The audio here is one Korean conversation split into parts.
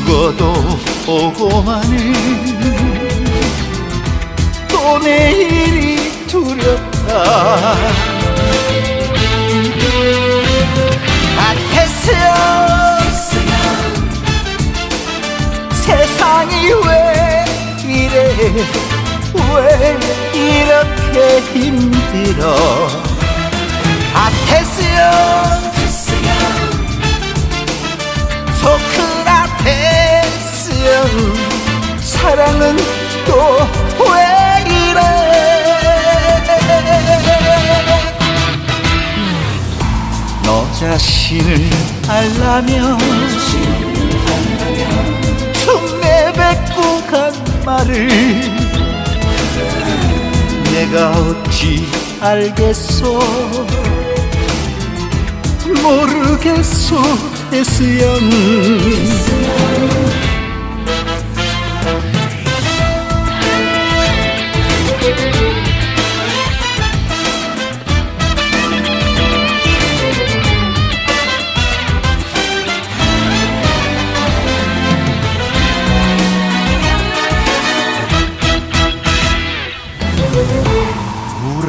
죽어도 오고만은 또 내일이 두렵다. 아테스요 세상이 왜 이래? 왜 이렇게 힘들어 자신을 알라면 툭 내뱉고 간 말을 내가 어찌 알겠소? 모르겠소 태수연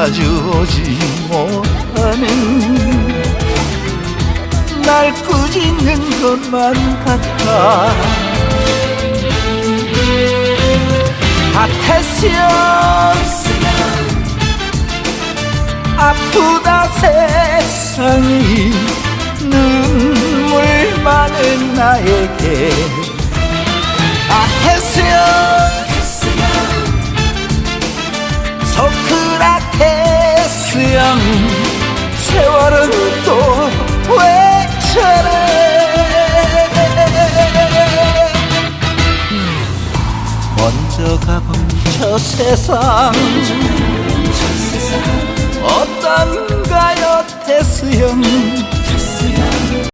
자주 오지 못하는 날 꾸짖는 것만 같아. 아테시오 아프다 세상이 눈물 많은 나에게. 아테시오 세월은 또왜 저래 먼저 가본 저 세상 어떤가요 테스 형